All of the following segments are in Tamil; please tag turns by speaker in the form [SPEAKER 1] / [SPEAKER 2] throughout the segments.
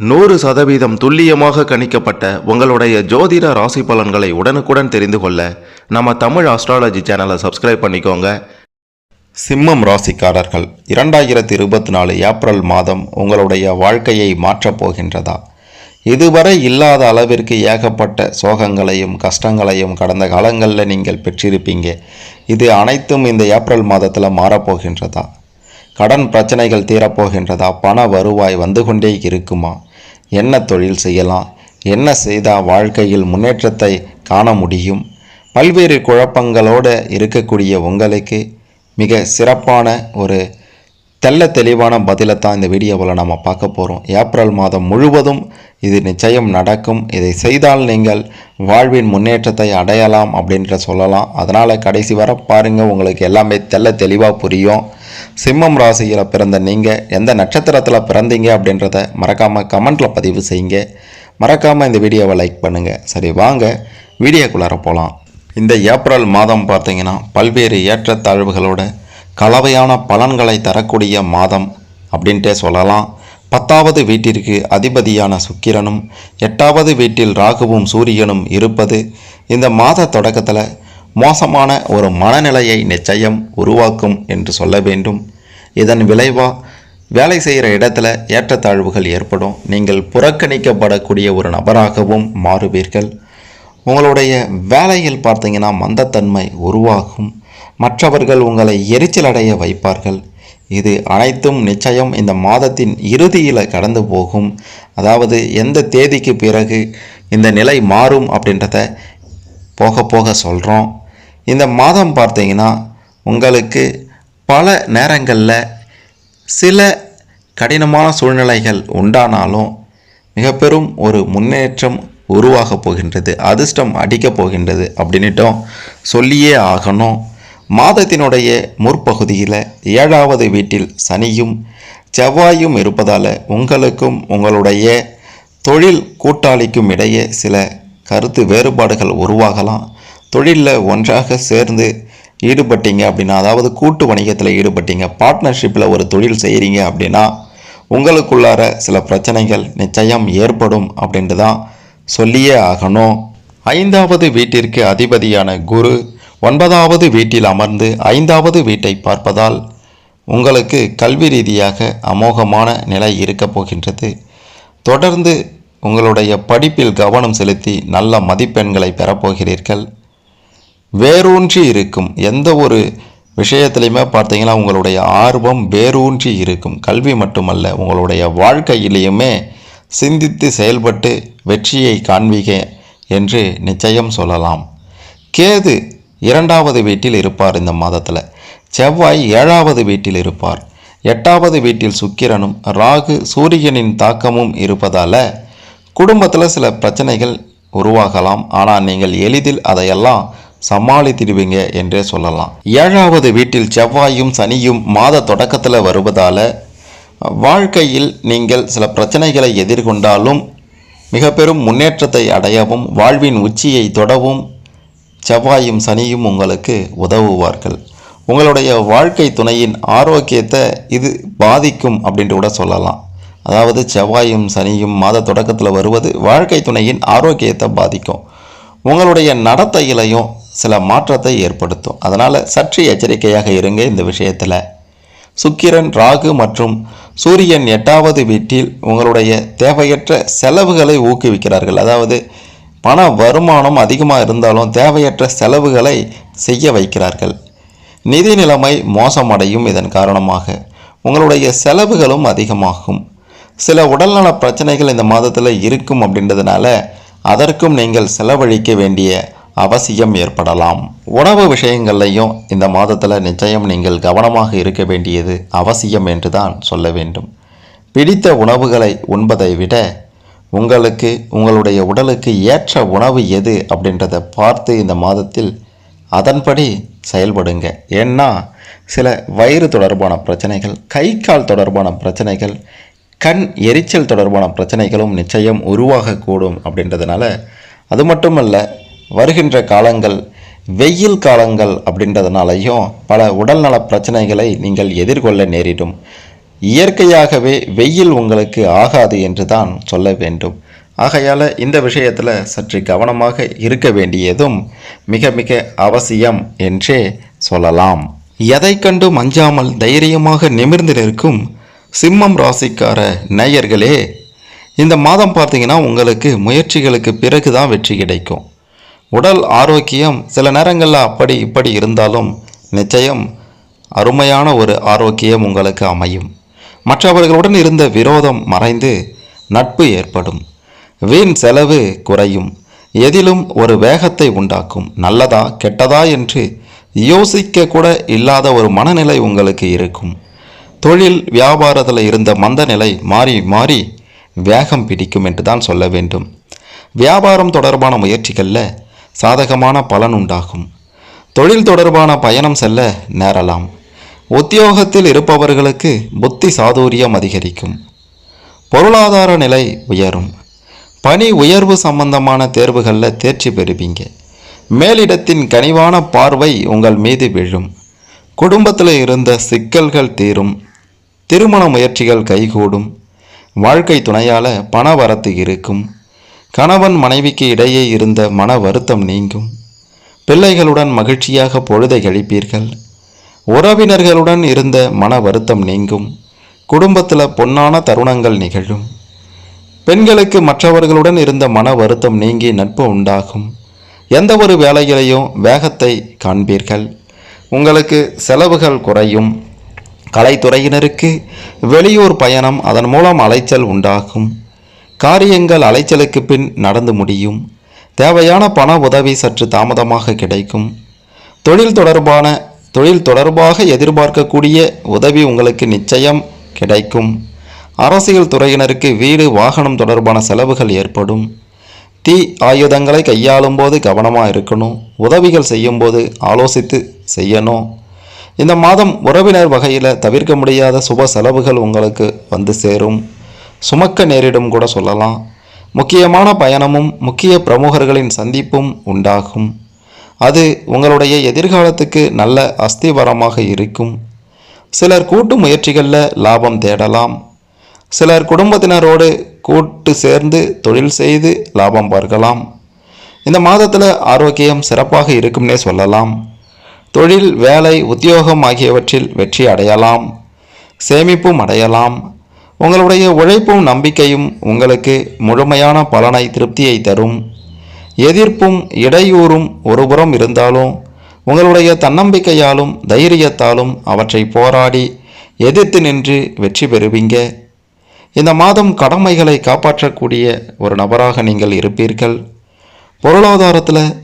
[SPEAKER 1] நூறு சதவீதம் துல்லியமாக கணிக்கப்பட்ட உங்களுடைய ஜோதிட ராசி பலன்களை உடனுக்குடன் தெரிந்து கொள்ள நம்ம தமிழ் ஆஸ்ட்ராலஜி சேனலை சப்ஸ்கிரைப் பண்ணிக்கோங்க. சிம்மம் ராசிக்காரர்கள் இரண்டாயிரத்தி இருபத்தி நாலு ஏப்ரல் மாதம் உங்களுடைய வாழ்க்கையை மாற்றப் போகின்றதா? இதுவரை இல்லாத அளவிற்கு ஏகப்பட்ட சோகங்களையும் கஷ்டங்களையும் கடந்த காலங்களில் நீங்கள் பெற்றிருப்பீங்க. இது அனைத்தும் இந்த ஏப்ரல் மாதத்தில் மாறப்போகின்றதா? கடன் பிரச்சனைகள் தீரப்போகின்றதா? பண வருவாய் வந்து கொண்டே இருக்குமா? என்ன தொழில் செய்யலாம்? என்ன செய்தால் வாழ்க்கையில் முன்னேற்றத்தை காண முடியும்? பல்வேறு குழப்பங்களோடு இருக்கக்கூடிய உங்களுக்கு மிக சிறப்பான ஒரு தெள்ள தெளிவான பதிலை தான் இந்த வீடியோவில் நம்ம பார்க்க போகிறோம் ஏப்ரல் மாதம் முழுவதும் இது நிச்சயம் நடக்கும். இதை செய்தால் நீங்கள் வாழ்வின் முன்னேற்றத்தை அடையலாம் அப்படின்ற சொல்லலாம். அதனால் கடைசி வர பாருங்கள் உங்களுக்கு எல்லாமே தெள்ள தெளிவாக புரியும். சிம்மம் ராசியில் பிறந்த நீங்கள் எந்த நட்சத்திரத்தில் பிறந்தீங்க அப்படின்றத மறக்காமல் கமெண்ட்டில் பதிவு செய்யுங்க. மறக்காமல் இந்த வீடியோவை லைக் பண்ணுங்கள் சரி வாங்க வீடியோக்குள்ளார போகலாம் இந்த ஏப்ரல் மாதம் பார்த்தீங்கன்னா பல்வேறு ஏற்றத்தாழ்வுகளோட கலவையான பலன்களை தரக்கூடிய மாதம் அப்படின்ட்டே சொல்லலாம். பத்தாவது வீட்டிற்கு அதிபதியான சுக்கிரனும் எட்டாவது வீட்டில் ராகுவும் சூரியனும் இருப்பது இந்த மாத தொடக்கத்தில் மோசமான ஒரு மனநிலையை நிச்சயம் உருவாக்கும் என்று சொல்ல வேண்டும். இதன் விளைவாக வேலை செய்கிற இடத்துல ஏற்றத்தாழ்வுகள் ஏற்படும். நீங்கள் புறக்கணிக்கப்படக்கூடிய ஒரு நபராகவும் மாறுவீர்கள். உங்களுடைய வேலையில் பார்த்தீங்கன்னா மந்தத்தன்மை உருவாகும். மற்றவர்கள் உங்களை எரிச்சலடைய வைப்பார்கள். இது அனைத்தும் நிச்சயம் இந்த மாதத்தின் இறுதியில் கடந்து போகும். அதாவது எந்த தேதிக்கு பிறகு இந்த நிலை மாறும் அப்படின்றத போக போக சொல்கிறோம் இந்த மாதம் பார்த்தீங்கன்னா உங்களுக்கு பல நேரங்களில் சில கடினமான சூழ்நிலைகள் உண்டானாலும் மிக பெரும் ஒரு முன்னேற்றம் உருவாக போகின்றது அதிர்ஷ்டம் அடிக்கப் போகின்றது அப்படின்னுட்டும் சொல்லியே ஆகணும். மாதத்தினுடைய முற்பகுதியில் ஏழாவது வீட்டில் சனியும் செவ்வாயும் இருப்பதால் உங்களுக்கும் உங்களுடைய தொழில் கூட்டாளிக்கும் இடையே சில கருத்து வேறுபாடுகள் உருவாகலாம். தொழிலில் ஒன்றாக சேர்ந்து ஈடுபட்டீங்க அப்படின்னா அதாவது கூட்டு வணிகத்தில் ஈடுபட்டீங்க பார்ட்னர்ஷிப்பில் ஒரு தொழில் செய்கிறீங்க அப்படின்னா உங்களுக்குள்ளார சில பிரச்சனைகள் நிச்சயம் ஏற்படும் அப்படின்ட்டு தான் சொல்லியே ஆகணும். ஐந்தாவது வீட்டிற்கு அதிபதியான குரு ஒன்பதாவது வீட்டில் அமர்ந்து ஐந்தாவது வீட்டை பார்ப்பதால் உங்களுக்கு கல்வி ரீதியாக அமோகமான நிலை இருக்கப் போகின்றது. தொடர்ந்து உங்களுடைய படிப்பில் கவனம் செலுத்தி நல்ல மதிப்பெண்களை பெறப்போகிறீர்கள் வேரூன்றி இருக்கும். எந்த ஒரு விஷயத்துலையுமே பார்த்தீங்கன்னா உங்களுடைய ஆர்வம் வேரூன்றி இருக்கும். கல்வி மட்டுமல்ல உங்களுடைய வாழ்க்கையிலையுமே சிந்தித்து செயல்பட்டு வெற்றியை காண்பிக என்று நிச்சயம் சொல்லலாம். கேது இரண்டாவது வீட்டில் இருப்பார் இந்த மாதத்தில். செவ்வாய் ஏழாவது வீட்டில் இருப்பார். எட்டாவது வீட்டில் சுக்கிரனும் ராகு சூரியனின் தாக்கமும் இருப்பதால் குடும்பத்தில் சில பிரச்சனைகள் உருவாகலாம். ஆனால் நீங்கள் எளிதில் அதையெல்லாம் சமாளித்திடுவீங்க என்றே சொல்லலாம். ஏழாவது வீட்டில் செவ்வாயும் சனியும் மாத தொடக்கத்தில் வருவதால் வாழ்க்கையில் நீங்கள் சில பிரச்சனைகளை எதிர்கொண்டாலும் மிக பெரும் முன்னேற்றத்தை அடையவும் வாழ்வின் உச்சியை தொடவும் செவ்வாயும் சனியும் உங்களுக்கு உதவுவார்கள். உங்களுடைய வாழ்க்கை துணையின் ஆரோக்கியத்தை இது பாதிக்கும் அப்படின்ட்டு கூட சொல்லலாம். அதாவது செவ்வாயும் சனியும் மாத தொடக்கத்தில் வருவது வாழ்க்கை துணையின் ஆரோக்கியத்தை பாதிக்கும். உங்களுடைய நடத்தையிலையும் சில மாற்றத்தை ஏற்படுத்தும். அதனால் சற்று எச்சரிக்கையாக இருங்க இந்த விஷயத்தில். சுக்கிரன் ராகு மற்றும் சூரியன் எட்டாவது வீட்டில் உங்களுடைய தேவையற்ற செலவுகளை ஊக்குவிக்கிறார்கள். அதாவது பண வருமானம் அதிகமாக இருந்தாலும் தேவையற்ற செலவுகளை செய்ய வைக்கிறார்கள். நிதி நிலைமை மோசமடையும் இதன் காரணமாக உங்களுடைய செலவுகளும் அதிகமாகும். சில உடல்நல பிரச்சனைகள் இந்த மாதத்தில் இருக்கும் அப்படின்றதுனால அதற்கும் நீங்கள் செலவழிக்க வேண்டிய அவசியம் ஏற்படலாம். உணவு விஷயங்கள்லையும் இந்த மாதத்தில் நிச்சயம் நீங்கள் கவனமாக இருக்க வேண்டியது அவசியம் என்று தான் சொல்ல வேண்டும். பிடித்த உணவுகளை உண்பதை விட உங்களுக்கு உங்களுடைய உடலுக்கு ஏற்ற உணவு எது அப்படின்றத பார்த்து இந்த மாதத்தில் அதன்படி செயல்படுங்க. ஏன்னா சில வயிறு தொடர்பான பிரச்சனைகள் கை கால் தொடர்பான பிரச்சனைகள் கண் எரிச்சல் தொடர்பான பிரச்சனைகளும் நிச்சயம் உருவாகக்கூடும் அப்படின்றதுனால அது மட்டுமல்ல வருகின்ற காலங்கள் வெயில் காலங்கள் அப்படின்றதுனாலையும் பல உடல்நல பிரச்சனைகளை நீங்கள் எதிர்கொள்ள நேரிடும். இயற்கையாகவே வெயில் உங்களுக்கு ஆகாது என்று தான் சொல்ல வேண்டும். ஆகையால் இந்த விஷயத்தில் சற்று கவனமாக இருக்க வேண்டியதும் மிக மிக அவசியம் என்றே சொல்லலாம். எதை கண்டு அஞ்சாமல் தைரியமாக நிமிர்ந்து நிற்கும் சிம்மம் ராசிக்கார நேயர்களே இந்த மாதம் பார்த்தீங்கன்னா உங்களுக்கு முயற்சிகளுக்கு பிறகு தான் வெற்றி கிடைக்கும். உடல் ஆரோக்கியம் சில நேரங்களில் அப்படி இப்படி இருந்தாலும் நிச்சயம் அருமையான ஒரு ஆரோக்கியம் உங்களுக்கு அமையும். மற்றவர்களுடன் இருந்த விரோதம் மறைந்து நட்பு ஏற்படும். வீண் செலவு குறையும். எதிலும் ஒரு வேகத்தை உண்டாக்கும். நல்லதா கெட்டதா என்று யோசிக்க கூட இல்லாத ஒரு மனநிலை உங்களுக்கு இருக்கும். தொழில் வியாபாரத்தில் இருந்த மந்த நிலை மாறி மாறி வேகம் பிடிக்கும் என்று தான் சொல்ல வேண்டும். வியாபாரம் தொடர்பான முயற்சிகளில் சாதகமான பலன் உண்டாகும். தொழில் தொடர்பான பயணம் செல்ல நேரலாம். உத்தியோகத்தில் இருப்பவர்களுக்கு புத்தி சாதுரியம் அதிகரிக்கும். பொருளாதார நிலை உயரும். பணி உயர்வு சம்பந்தமான தேர்வுகளில் தேர்ச்சி பெறுவீங்க. மேலிடத்தின் கனிவான பார்வை உங்கள் மீது விழும். குடும்பத்தில் இருந்த சிக்கல்கள் தீரும். திருமண முயற்சிகள் கைகூடும். வாழ்க்கை துணையால் பண வரத்து இருக்கும். கணவன் மனைவிக்கு இடையே இருந்த மன வருத்தம் நீங்கும். பிள்ளைகளுடன் மகிழ்ச்சியாக பொழுதை கழிப்பீர்கள். உறவினர்களுடன் இருந்த மன வருத்தம் நீங்கும். குடும்பத்தில் பொன்னான தருணங்கள் நிகழும். பெண்களுக்கு மற்றவர்களுடன் இருந்த மன வருத்தம் நீங்கி நட்பு உண்டாகும். எந்த ஒரு வேலையிலையும் வேகத்தை காண்பீர்கள். உங்களுக்கு செலவுகள் குறையும். கலைத்துறையினருக்கு வெளியூர் பயணம் அதன் மூலம் அலைச்சல் உண்டாகும். காரியங்கள் அலைச்சலுக்கு பின் நடந்து முடியும். தேவையான பண உதவி சற்று தாமதமாக கிடைக்கும். தொழில் தொடர்பான தொழில் தொடர்பாக எதிர்பார்க்கக்கூடிய உதவி உங்களுக்கு நிச்சயம் கிடைக்கும். அரசியல் துறையினருக்கு வீடு வாகனம் தொடர்பான செலவுகள் ஏற்படும். தீ ஆயுதங்களை கையாளும் போது கவனமாக இருக்கணும். உதவிகள் செய்யும்போது ஆலோசித்து செய்யணும். இந்த மாதம் உறவினர் வகையில் தவிர்க்க முடியாத சுப செலவுகள் உங்களுக்கு வந்து சேரும். சுமக்க நேரிடும் கூட சொல்லலாம். முக்கியமான பயணமும் முக்கிய பிரமுகர்களின் சந்திப்பும் உண்டாகும். அது உங்களுடைய எதிர்காலத்துக்கு நல்ல அஸ்திவரமாக இருக்கும். சிலர் கூட்டு முயற்சிகளில் லாபம் தேடலாம். சிலர் குடும்பத்தினரோடு கூட்டு சேர்ந்து தொழில் செய்து லாபம் பார்க்கலாம். இந்த மாதத்தில் ஆரோக்கியம் சிறப்பாக இருக்கும்னே சொல்லலாம். தொழில் வேலை உத்தியோகம் ஆகியவற்றில் வெற்றி அடையலாம். சேமிப்பும் அடையலாம். உங்களுடைய உழைப்பும் நம்பிக்கையும் உங்களுக்கு முழுமையான பலனை திருப்தியை தரும். எதிர்ப்பும் இடையூறும் ஒருபுறம் இருந்தாலும் உங்களுடைய தன்னம்பிக்கையாலும் தைரியத்தாலும் அவற்றை போராடி எதிர்த்து நின்று வெற்றி பெறுவீங்க. இந்த மாதம் கடமைகளை காப்பாற்றக்கூடிய ஒரு நபராக நீங்கள் இருப்பீர்கள். பொருளாதாரத்தில்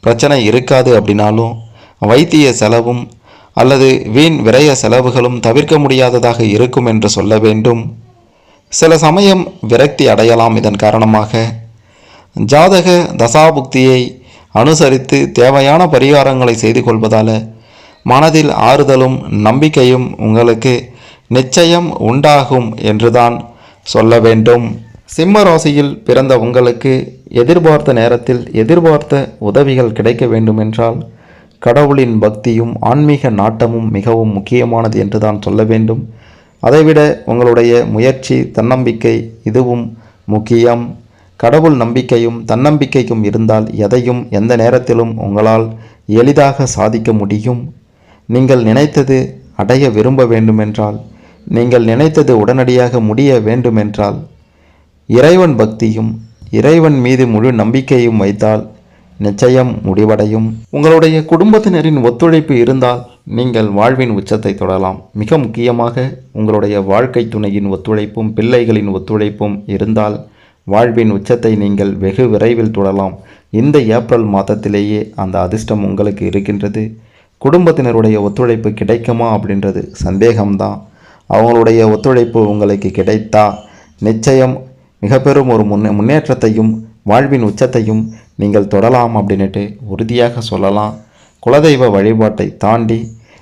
[SPEAKER 1] பிரச்சனை இருக்காது அப்படின்னாலும் வைத்திய செலவும் அல்லது வீண் விரய செலவுகளும் தவிர்க்க முடியாததாக இருக்கும் என்று சொல்ல வேண்டும். சில சமயம் விரக்தி அடையலாம் இதன் காரணமாக. ஜாதக தசாபுக்தியை அனுசரித்து தேவையான பரிகாரங்களை செய்து கொள்வதால் மனதில் ஆறுதலும் நம்பிக்கையும் உங்களுக்கு நிச்சயம் உண்டாகும் என்றுதான் சொல்ல வேண்டும். சிம்ம ராசியில் பிறந்த உங்களுக்கு எதிர்பார்த்த நேரத்தில் எதிர்பார்த்த உதவிகள் கிடைக்க வேண்டுமென்றால் கடவுளின் பக்தியும் ஆன்மீக நாட்டமும் மிகவும் முக்கியமானது என்று தான் சொல்ல வேண்டும். அதைவிட உங்களுடைய முயற்சி தன்னம்பிக்கை இதுவும் முக்கியம். கடவுள் நம்பிக்கையும் தன்னம்பிக்கையும் இருந்தால் எதையும் எந்த நேரத்திலும் உங்களால் எளிதாக சாதிக்க முடியும். நீங்கள் நினைத்தது அடைய விரும்ப வேண்டுமென்றால் நீங்கள் நினைத்தது உடனடியாக முடிய வேண்டுமென்றால் இறைவன் பக்தியும் இறைவன் மீது முழு நம்பிக்கையும் வைத்தால் நிச்சயம் முடிவடையும். உங்களுடைய குடும்பத்தினரின் ஒத்துழைப்பு இருந்தால் நீங்கள் வாழ்வின் உச்சத்தை தொடலாம். மிக முக்கியமாக உங்களுடைய வாழ்க்கை துணையின் ஒத்துழைப்பும் பிள்ளைகளின் ஒத்துழைப்பும் இருந்தால் வாழ்வின் உச்சத்தை நீங்கள் வெகு விரைவில் தொடலாம். இந்த ஏப்ரல் மாதத்திலேயே அந்த அதிர்ஷ்டம் உங்களுக்கு இருக்கின்றது. குடும்பத்தினருடைய ஒத்துழைப்பு கிடைக்குமா அப்படின்றது சந்தேகம்தான். அவங்களுடைய ஒத்துழைப்பு உங்களுக்கு கிடைத்தா நிச்சயம் மிக பெரும் ஒரு முன்னே முன்னேற்றத்தையும் வாழ்வின் உச்சத்தையும் நீங்கள் தொடலாம் அப்படின்னுட்டு உறுதியாக சொல்லலாம். குலதெய்வ வழிபாட்டை தாண்டி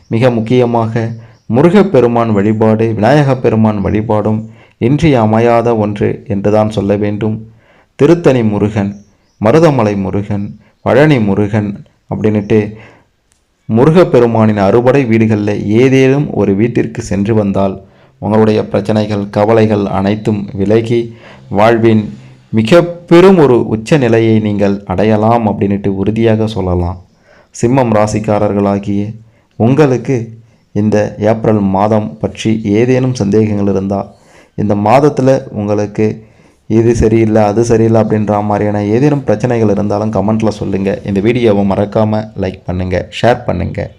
[SPEAKER 1] மிக முக்கியமாக முருகப்பெருமான் வழிபாடு விநாயகப் பெருமான் வழிபாடும் இன்றி அமையாத ஒன்று என்றுதான் சொல்ல வேண்டும். திருத்தணி முருகன் மருதமலை முருகன் பழனி முருகன் அப்படின்னுட்டு முருகப்பெருமானின் அறுபடை வீடுகளில் ஏதேனும் ஒரு வீட்டிற்கு சென்று வந்தால்
[SPEAKER 2] உங்களுடைய பிரச்சனைகள் கவலைகள் அனைத்தும் விலகி வாழ்வின் மிக பெரும் ஒரு உச்ச நிலையை நீங்கள் அடையலாம் அப்படின்ட்டு உறுதியாக சொல்லலாம். சிம்மம் ராசிக்காரர்களாகிய உங்களுக்கு இந்த ஏப்ரல் மாதம் பற்றி ஏதேனும் சந்தேகங்கள் இருந்தால் இந்த மாதத்தில் உங்களுக்கு இது சரியில்லை அது சரியில்லை அப்படின்ற மாதிரியான ஏதேனும் பிரச்சனைகள் இருந்தாலும் கமெண்ட்டில் சொல்லுங்கள் இந்த வீடியோவை மறக்காமல் லைக் பண்ணுங்கள் ஷேர் பண்ணுங்கள்